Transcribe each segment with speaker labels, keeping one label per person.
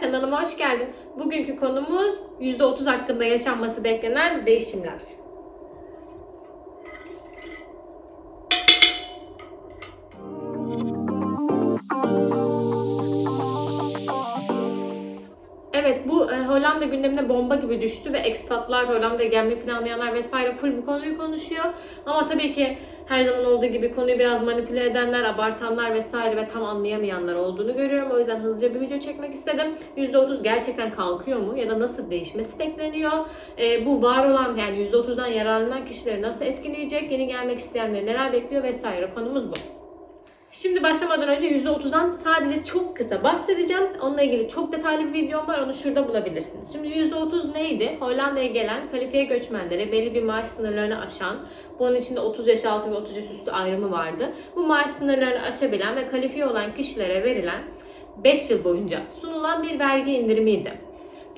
Speaker 1: kanalıma hoş geldin. Bugünkü konumuz %30 hakkında yaşanması beklenen değişimler. Evet bu e, Hollanda gündemine bomba gibi düştü ve ekspatlar, Hollanda'ya gelmeyi planlayanlar vesaire full bu konuyu konuşuyor. Ama tabii ki her zaman olduğu gibi konuyu biraz manipüle edenler, abartanlar vesaire ve tam anlayamayanlar olduğunu görüyorum. O yüzden hızlıca bir video çekmek istedim. %30 gerçekten kalkıyor mu ya da nasıl değişmesi bekleniyor? E, bu var olan yani %30'dan yararlanan kişileri nasıl etkileyecek? Yeni gelmek isteyenleri neler bekliyor vesaire konumuz bu. Şimdi başlamadan önce %30'dan sadece çok kısa bahsedeceğim. Onunla ilgili çok detaylı bir videom var. Onu şurada bulabilirsiniz. Şimdi %30 neydi? Hollanda'ya gelen kalifiye göçmenlere belli bir maaş sınırlarını aşan, bunun içinde 30 yaş altı ve 30 yaş üstü ayrımı vardı. Bu maaş sınırlarını aşabilen ve kalifiye olan kişilere verilen 5 yıl boyunca sunulan bir vergi indirimiydi.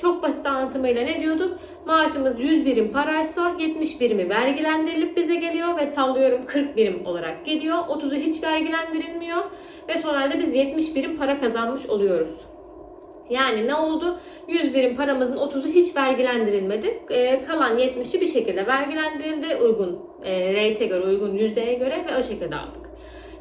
Speaker 1: Çok basit anlatımıyla ne diyorduk? Maaşımız 100 birim paraysa 70 birimi vergilendirilip bize geliyor ve sallıyorum 40 birim olarak geliyor. 30'u hiç vergilendirilmiyor ve sonra biz 70 birim para kazanmış oluyoruz. Yani ne oldu? 100 birim paramızın 30'u hiç vergilendirilmedi. Ee, kalan 70'i bir şekilde vergilendirildi uygun e, rate'e göre, uygun yüzdeye göre ve o şekilde aldık.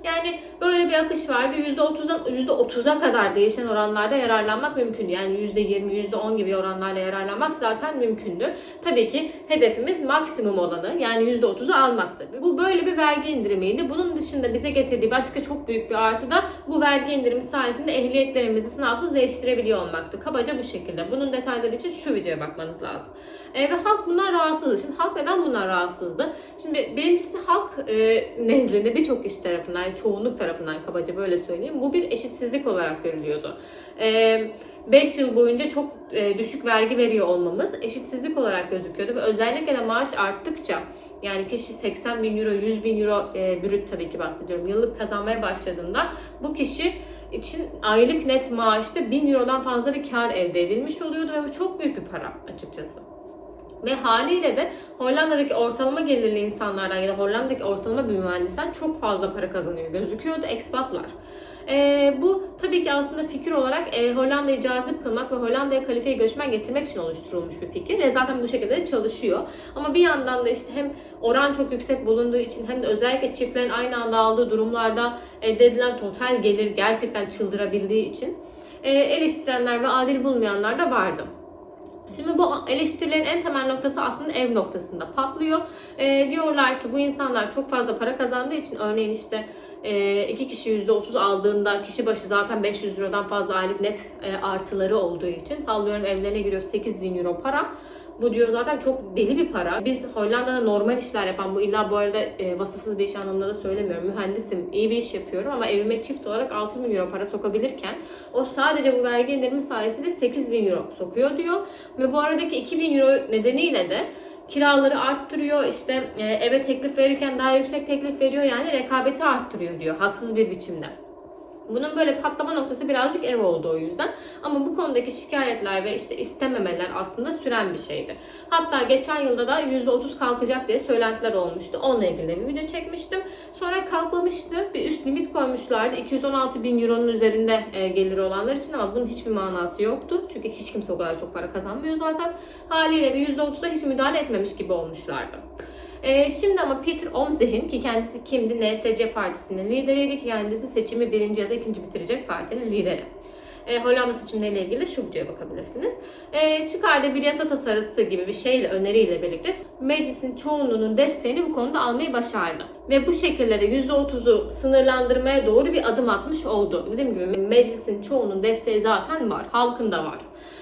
Speaker 1: Yani böyle bir akış vardı. %30'dan %30'a kadar değişen oranlarda yararlanmak mümkün. Yani %20, %10 gibi oranlarla yararlanmak zaten mümkündü. Tabii ki hedefimiz maksimum olanı yani %30'u almaktı. Bu böyle bir vergi indirimiydi. Bunun dışında bize getirdiği başka çok büyük bir artı da bu vergi indirimi sayesinde ehliyetlerimizi sınavsız değiştirebiliyor olmaktı. Kabaca bu şekilde. Bunun detayları için şu videoya bakmanız lazım. E, ve halk bunlar rahatsızdı. Şimdi halk neden bunlar rahatsızdı? Şimdi birincisi halk e, nezdinde birçok kişi tarafından, yani çoğunluk tarafından kabaca böyle söyleyeyim. Bu bir eşitsizlik olarak görülüyordu. 5 e, yıl boyunca çok e, düşük vergi veriyor olmamız eşitsizlik olarak gözüküyordu ve özellikle de maaş arttıkça yani kişi 80 bin euro, 100 bin euro e, brüt tabii ki bahsediyorum yıllık kazanmaya başladığında bu kişi için aylık net maaşta 1000 eurodan fazla bir kar elde edilmiş oluyordu ve bu çok büyük bir para açıkçası. Ve haliyle de Hollanda'daki ortalama gelirli insanlardan ya da Hollanda'daki ortalama bir mühendisten çok fazla para kazanıyor gözüküyordu ekspatlar. E, bu tabii ki aslında fikir olarak e, Hollanda'yı cazip kılmak ve Hollanda'ya kalifiye göçmen getirmek için oluşturulmuş bir fikir. E, zaten bu şekilde de çalışıyor. Ama bir yandan da işte hem oran çok yüksek bulunduğu için hem de özellikle çiftlerin aynı anda aldığı durumlarda elde edilen total gelir gerçekten çıldırabildiği için e, eleştirenler ve adil bulmayanlar da vardı. Şimdi bu eleştirilerin en temel noktası aslında ev noktasında patlıyor. E, diyorlar ki bu insanlar çok fazla para kazandığı için örneğin işte e, iki kişi %30 aldığında kişi başı zaten 500 Euro'dan fazla aylık net e, artıları olduğu için sallıyorum evlerine giriyor 8 bin Euro para. Bu diyor zaten çok deli bir para. Biz Hollanda'da normal işler yapan, bu illa bu arada e, vasıfsız bir iş anlamında da söylemiyorum. Mühendisim, iyi bir iş yapıyorum ama evime çift olarak 6 bin euro para sokabilirken o sadece bu vergi indirimi sayesinde 8 bin euro sokuyor diyor. Ve bu aradaki 2 bin euro nedeniyle de kiraları arttırıyor işte e, eve teklif verirken daha yüksek teklif veriyor yani rekabeti arttırıyor diyor haksız bir biçimde. Bunun böyle patlama noktası birazcık ev oldu o yüzden. Ama bu konudaki şikayetler ve işte istememeler aslında süren bir şeydi. Hatta geçen yılda da %30 kalkacak diye söylentiler olmuştu. Onunla ilgili bir video çekmiştim. Sonra kalkmamıştı. Bir üst limit koymuşlardı. 216 bin euronun üzerinde e, geliri olanlar için ama bunun hiçbir manası yoktu. Çünkü hiç kimse o kadar çok para kazanmıyor zaten. Haliyle de %30'a hiç müdahale etmemiş gibi olmuşlardı. E, şimdi ama Peter Omtzigt ki kendisi kimdi? NSC Partisi'nin lideriydi ki kendisi seçimi birinci ya da ikinci bitirecek partinin lideri. E, Hollanda seçimleriyle ilgili şu videoya bakabilirsiniz. E, çıkardığı bir yasa tasarısı gibi bir şeyle, öneriyle birlikte meclisin çoğunluğunun desteğini bu konuda almayı başardı. Ve bu şekilde de %30'u sınırlandırmaya doğru bir adım atmış oldu. Dediğim gibi meclisin çoğunun desteği zaten var, halkın da var.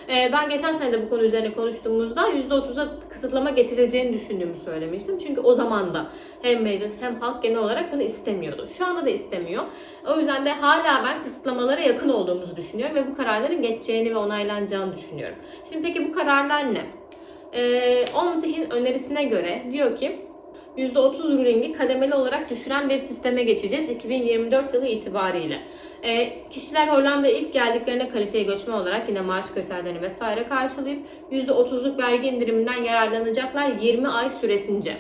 Speaker 1: E, ben geçen sene de bu konu üzerine konuştuğumuzda %30'a kısıtlama getirileceğini düşündüğümü söylemiştim. Çünkü o zaman da hem meclis hem halk genel olarak bunu istemiyordu. Şu anda da istemiyor. O yüzden de hala ben kısıtlamalara yakın olduğumuzu düşünüyorum ve bu kararların geçeceğini ve onaylanacağını düşünüyorum. Şimdi peki bu kararlar ne? Ee, Omzih'in önerisine göre diyor ki %30 ruling'i kademeli olarak düşüren bir sisteme geçeceğiz 2024 yılı itibariyle. E, kişiler Hollanda'ya ilk geldiklerine kalifiye göçmen olarak yine maaş kriterlerini vesaire karşılayıp %30'luk vergi indiriminden yararlanacaklar 20 ay süresince.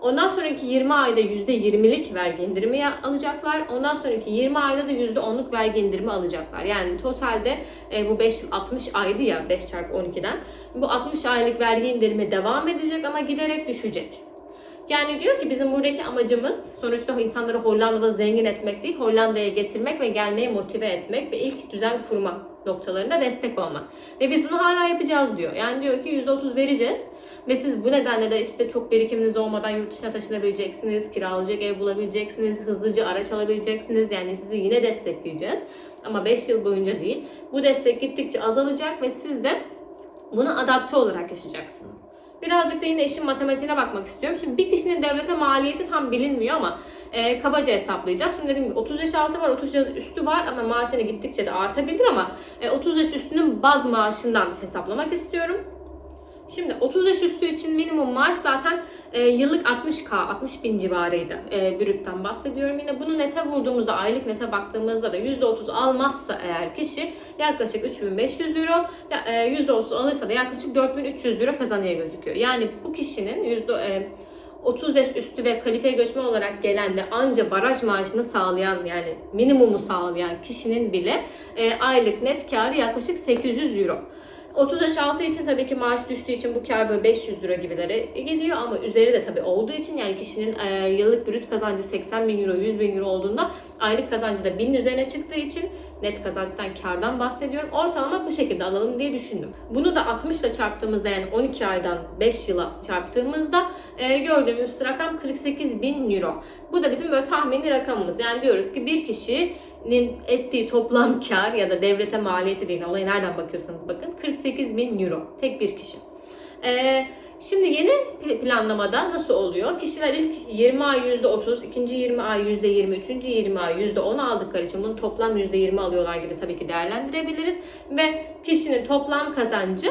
Speaker 1: Ondan sonraki 20 ayda %20'lik vergi indirimi alacaklar. Ondan sonraki 20 ayda da %10'luk vergi indirimi alacaklar. Yani totalde e, bu 5 yıl 60 aydı ya 5 çarpı 12'den. Bu 60 aylık vergi indirimi devam edecek ama giderek düşecek. Yani diyor ki bizim buradaki amacımız sonuçta insanları Hollanda'da zengin etmek değil, Hollanda'ya getirmek ve gelmeye motive etmek ve ilk düzen kurma noktalarında destek olmak. Ve biz bunu hala yapacağız diyor. Yani diyor ki %30 vereceğiz ve siz bu nedenle de işte çok birikiminiz olmadan yurt dışına taşınabileceksiniz, kiralayacak ev bulabileceksiniz, hızlıca araç alabileceksiniz. Yani sizi yine destekleyeceğiz. Ama 5 yıl boyunca değil. Bu destek gittikçe azalacak ve siz de buna adapte olarak yaşayacaksınız. Birazcık da yine işin matematiğine bakmak istiyorum. Şimdi bir kişinin devlete maliyeti tam bilinmiyor ama e, kabaca hesaplayacağız. Şimdi dediğim gibi 30 yaş altı var, 30 yaş üstü var ama maaşını gittikçe de artabilir ama e, 30 yaş üstünün baz maaşından hesaplamak istiyorum. Şimdi 30 yaş üstü için minimum maaş zaten e, yıllık 60k, 60 bin civarıydı. E, brütten bahsediyorum. Yine bunu nete vurduğumuzda, aylık nete baktığımızda da %30 almazsa eğer kişi yaklaşık 3500 euro, e, %30 alırsa da yaklaşık 4300 euro kazanıyor gözüküyor. Yani bu kişinin yüzde e, 30 yaş üstü ve kalifiye göçmen olarak gelen ve anca baraj maaşını sağlayan yani minimumu sağlayan kişinin bile e, aylık net karı yaklaşık 800 euro. 30 yaş altı için tabii ki maaş düştüğü için bu kar böyle 500 lira gibilere geliyor ama üzeri de tabii olduğu için yani kişinin e, yıllık brüt kazancı 80 bin euro 100 bin euro olduğunda aylık kazancı da 1000 üzerine çıktığı için net kazançtan kardan bahsediyorum. Ortalama bu şekilde alalım diye düşündüm. Bunu da 60 ile çarptığımızda yani 12 aydan 5 yıla çarptığımızda e, gördüğümüz rakam 48 bin euro. Bu da bizim böyle tahmini rakamımız. Yani diyoruz ki bir kişinin ettiği toplam kar ya da devlete maliyeti değil olaya nereden bakıyorsanız bakın 48 bin euro tek bir kişi. Eee Şimdi yeni planlamada nasıl oluyor? Kişiler ilk 20 ay %30, ikinci 20 ay %20, üçüncü 20 ay %10 aldıkları için bunu toplam %20 alıyorlar gibi tabii ki değerlendirebiliriz. Ve kişinin toplam kazancı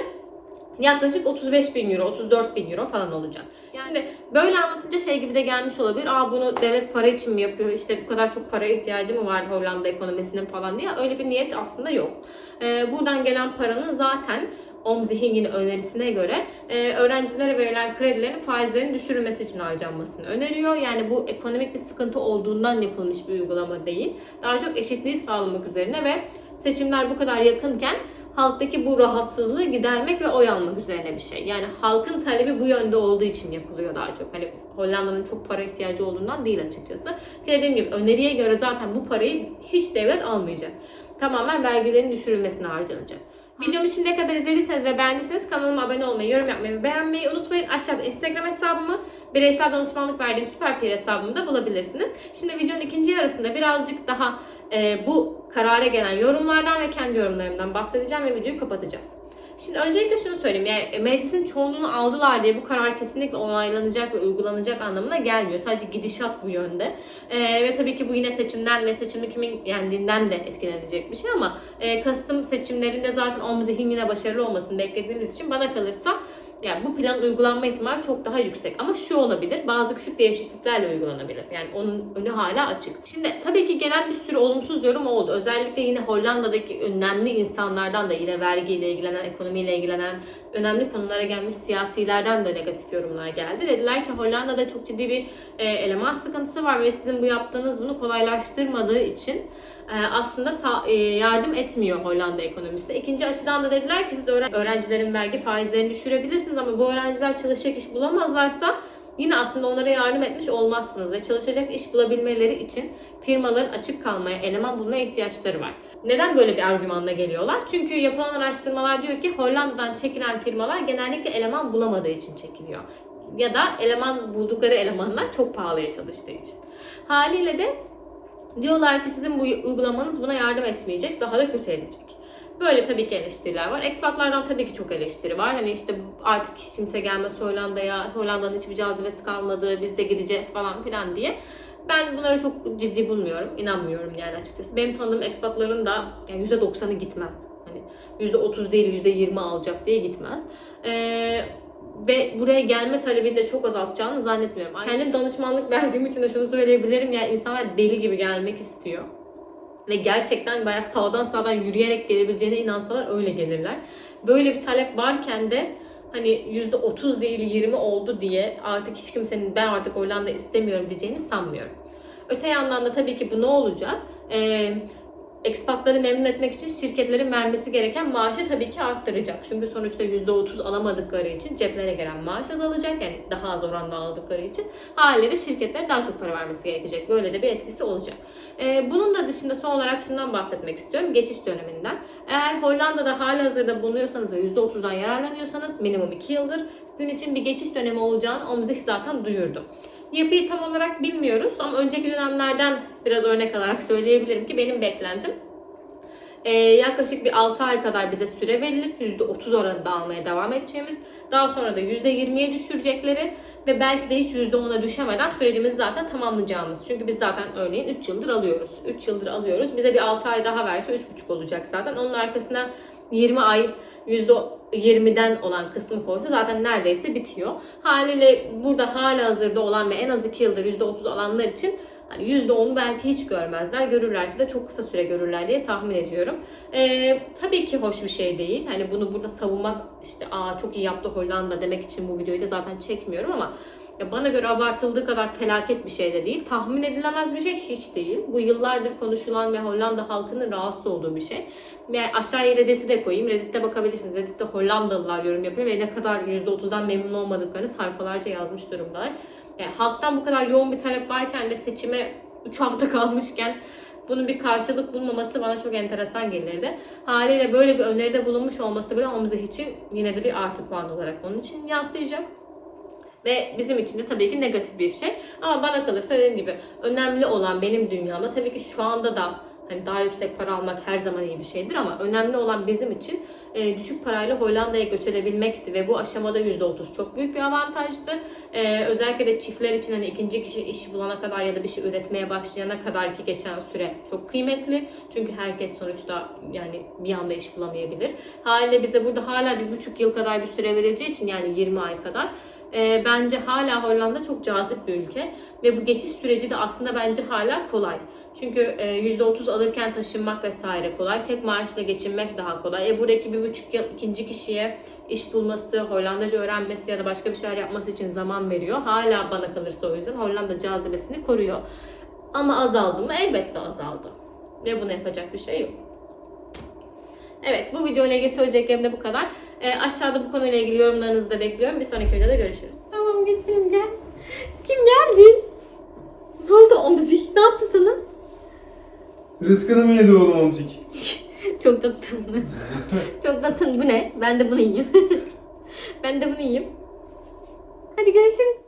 Speaker 1: yaklaşık 35 bin euro, 34 bin euro falan olacak. Şimdi böyle anlatınca şey gibi de gelmiş olabilir. Aa bunu devlet para için mi yapıyor? İşte bu kadar çok paraya ihtiyacı mı var Hollanda ekonomisinin falan diye. Öyle bir niyet aslında yok. Ee, buradan gelen paranın zaten Omzihin'in önerisine göre e, öğrencilere verilen kredilerin faizlerin düşürülmesi için harcanmasını öneriyor. Yani bu ekonomik bir sıkıntı olduğundan yapılmış bir uygulama değil. Daha çok eşitliği sağlamak üzerine ve seçimler bu kadar yakınken halktaki bu rahatsızlığı gidermek ve oy almak üzerine bir şey. Yani halkın talebi bu yönde olduğu için yapılıyor daha çok. Hani Hollanda'nın çok para ihtiyacı olduğundan değil açıkçası. Ki Dediğim gibi öneriye göre zaten bu parayı hiç devlet almayacak. Tamamen vergilerin düşürülmesine harcanacak. Videomu şimdiye kadar izlediyseniz ve beğendiyseniz kanalıma abone olmayı, yorum yapmayı ve beğenmeyi unutmayın. Aşağıda Instagram hesabımı, bireysel danışmanlık verdiğim Süper Peer hesabımı da bulabilirsiniz. Şimdi videonun ikinci yarısında birazcık daha e, bu karara gelen yorumlardan ve kendi yorumlarımdan bahsedeceğim ve videoyu kapatacağız. Şimdi öncelikle şunu söyleyeyim. Yani e, meclisin çoğunluğunu aldılar diye bu karar kesinlikle onaylanacak ve uygulanacak anlamına gelmiyor. Sadece gidişat bu yönde. Ee, ve tabii ki bu yine seçimden ve seçimde kimin yendiğinden de etkilenecek bir şey ama e, Kasım seçimlerinde zaten Omzihin yine başarılı olmasını beklediğimiz için bana kalırsa yani bu planın uygulanma ihtimali çok daha yüksek. Ama şu olabilir, bazı küçük değişikliklerle uygulanabilir. Yani onun önü hala açık. Şimdi tabii ki gelen bir sürü olumsuz yorum oldu. Özellikle yine Hollanda'daki önemli insanlardan da yine vergiyle ilgilenen, ekonomiyle ilgilenen, önemli konulara gelmiş siyasilerden de negatif yorumlar geldi. Dediler ki Hollanda'da çok ciddi bir e, eleman sıkıntısı var ve sizin bu yaptığınız bunu kolaylaştırmadığı için aslında sa- e, yardım etmiyor Hollanda ekonomisine. İkinci açıdan da dediler ki siz öğren- öğrencilerin vergi faizlerini düşürebilirsiniz ama bu öğrenciler çalışacak iş bulamazlarsa yine aslında onlara yardım etmiş olmazsınız ve çalışacak iş bulabilmeleri için firmaların açık kalmaya, eleman bulmaya ihtiyaçları var. Neden böyle bir argümanla geliyorlar? Çünkü yapılan araştırmalar diyor ki Hollanda'dan çekilen firmalar genellikle eleman bulamadığı için çekiliyor. Ya da eleman buldukları elemanlar çok pahalıya çalıştığı için. Haliyle de Diyorlar ki sizin bu uygulamanız buna yardım etmeyecek, daha da kötü edecek. Böyle tabii ki eleştiriler var. Ekspatlardan tabii ki çok eleştiri var. Hani işte artık hiç kimse gelmez Hollanda'ya, Hollanda'nın hiçbir cazibesi kalmadı, biz de gideceğiz falan filan diye. Ben bunları çok ciddi bulmuyorum, inanmıyorum yani açıkçası. Benim tanıdığım ekspatların da yani %90'ı gitmez. Hani %30 değil %20 alacak diye gitmez. Ee, ve buraya gelme talebini de çok azaltacağını zannetmiyorum. Kendim danışmanlık verdiğim için de şunu söyleyebilirim. Yani insanlar deli gibi gelmek istiyor. Ve gerçekten bayağı sağdan sağdan yürüyerek gelebileceğine inansalar öyle gelirler. Böyle bir talep varken de hani %30 değil 20 oldu diye artık hiç kimsenin ben artık Hollanda istemiyorum diyeceğini sanmıyorum. Öte yandan da tabii ki bu ne olacak? Ee, ekspatları memnun etmek için şirketlerin vermesi gereken maaşı tabii ki arttıracak. Çünkü sonuçta %30 alamadıkları için ceplerine gelen maaş azalacak. Yani daha az oranda aldıkları için. Haliyle şirketlere daha çok para vermesi gerekecek. Böyle de bir etkisi olacak. Ee, bunun da dışında son olarak şundan bahsetmek istiyorum. Geçiş döneminden. Eğer Hollanda'da halihazırda bulunuyorsanız ve %30'dan yararlanıyorsanız minimum 2 yıldır sizin için bir geçiş dönemi olacağını Omzih zaten duyurdu. Yapıyı tam olarak bilmiyoruz ama önceki dönemlerden biraz örnek alarak söyleyebilirim ki benim beklentim ee, yaklaşık bir 6 ay kadar bize süre verilip %30 oranında almaya devam edeceğimiz, daha sonra da %20'ye düşürecekleri ve belki de hiç %10'a düşemeden sürecimizi zaten tamamlayacağımız. Çünkü biz zaten örneğin 3 yıldır alıyoruz. 3 yıldır alıyoruz. Bize bir 6 ay daha verse 3,5 olacak zaten. Onun arkasına 20 ay %20'den olan kısmı koysa zaten neredeyse bitiyor. Haliyle burada hala hazırda olan ve en az 2 yıldır %30 alanlar için hani %10'u belki hiç görmezler. Görürlerse de çok kısa süre görürler diye tahmin ediyorum. Ee, tabii ki hoş bir şey değil. Hani bunu burada savunmak işte aa çok iyi yaptı Hollanda demek için bu videoyu da zaten çekmiyorum ama ya bana göre abartıldığı kadar felaket bir şey de değil. Tahmin edilemez bir şey hiç değil. Bu yıllardır konuşulan ve Hollanda halkının rahatsız olduğu bir şey. Ve aşağıya Reddit'i de koyayım. Reddit'te bakabilirsiniz. Reddit'te Hollandalılar yorum yapıyor ve ne kadar %30'dan memnun olmadıklarını sayfalarca yazmış durumdalar. Yani halktan bu kadar yoğun bir talep varken de seçime 3 hafta kalmışken bunun bir karşılık bulmaması bana çok enteresan gelirdi. Haliyle böyle bir öneride bulunmuş olması bile Omzih için yine de bir artı puan olarak onun için yansıyacak. Ve bizim için de tabii ki negatif bir şey. Ama bana kalırsa dediğim gibi önemli olan benim dünyamda tabii ki şu anda da hani daha yüksek para almak her zaman iyi bir şeydir ama önemli olan bizim için e, düşük parayla Hollanda'ya göç edebilmekti ve bu aşamada %30 çok büyük bir avantajdı. E, özellikle de çiftler için hani ikinci kişi iş bulana kadar ya da bir şey üretmeye başlayana kadar ki geçen süre çok kıymetli. Çünkü herkes sonuçta yani bir anda iş bulamayabilir. Haliyle bize burada hala bir buçuk yıl kadar bir süre verileceği için yani 20 ay kadar e, bence hala Hollanda çok cazip bir ülke ve bu geçiş süreci de aslında bence hala kolay. Çünkü e, %30 alırken taşınmak vesaire kolay. Tek maaşla geçinmek daha kolay. E, buradaki bir buçuk yıl ikinci kişiye iş bulması, Hollandaca öğrenmesi ya da başka bir şeyler yapması için zaman veriyor. Hala bana kalırsa o yüzden Hollanda cazibesini koruyor. Ama azaldı mı? Elbette azaldı. Ve buna yapacak bir şey yok. Evet bu video ile ilgili söyleyeceklerim de bu kadar. E, aşağıda bu konuyla ilgili yorumlarınızı da bekliyorum. Bir sonraki videoda görüşürüz. Tamam geçelim gel. Kim geldi? Ne oldu Omzi? Ne yaptı sana?
Speaker 2: Rızkını mı yedi oğlum amcık?
Speaker 1: Çok tatlı. Çok tatlı. Bu ne? Ben de bunu yiyeyim. ben de bunu yiyeyim. Hadi görüşürüz.